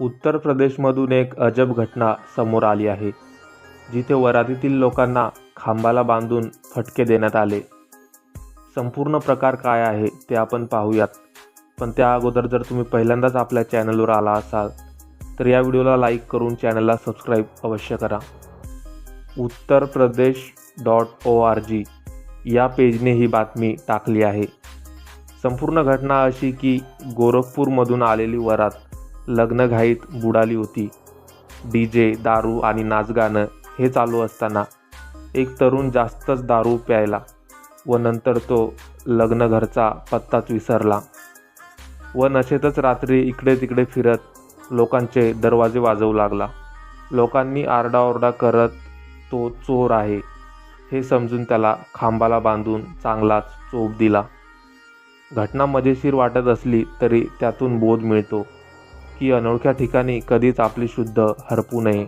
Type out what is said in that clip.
उत्तर प्रदेशमधून एक अजब घटना समोर आली आहे जिथे वरातीतील लोकांना खांबाला बांधून फटके देण्यात आले. संपूर्ण प्रकार काय आहे ते आपण पाहूयात पण त्या अगोदर जर तुम्ही पहिल्यांदाच आपल्या चॅनलवर आला असाल तर या व्हिडिओला लाईक करून चॅनलला सबस्क्राईब अवश्य करा. Uttar Pradesh dot O R G या पेजने ही बातमी टाकली आहे. संपूर्ण घटना अशी की गोरखपूरमधून आलेली वरात लग्नघाईत बुडाली होती. डी जे दारू आणि नाचगाणं हे चालू असताना एक तरुण जास्तच दारू प्यायला व नंतर तो लग्नघरचा पत्ताच विसरला. व नशेतच रात्री इकडे तिकडे फिरत लोकांचे दरवाजे वाजवू लागला. लोकांनी आरडाओरडा करत तो चोर आहे हे समजून त्याला खांबाला बांधून चांगलाच चोप दिला. घटना मजेशीर वाटत असली तरी त्यातून बोध मिळतो. की अनोळख्या ठिकाणी कधीच आपली शुद्ध हरपू नये.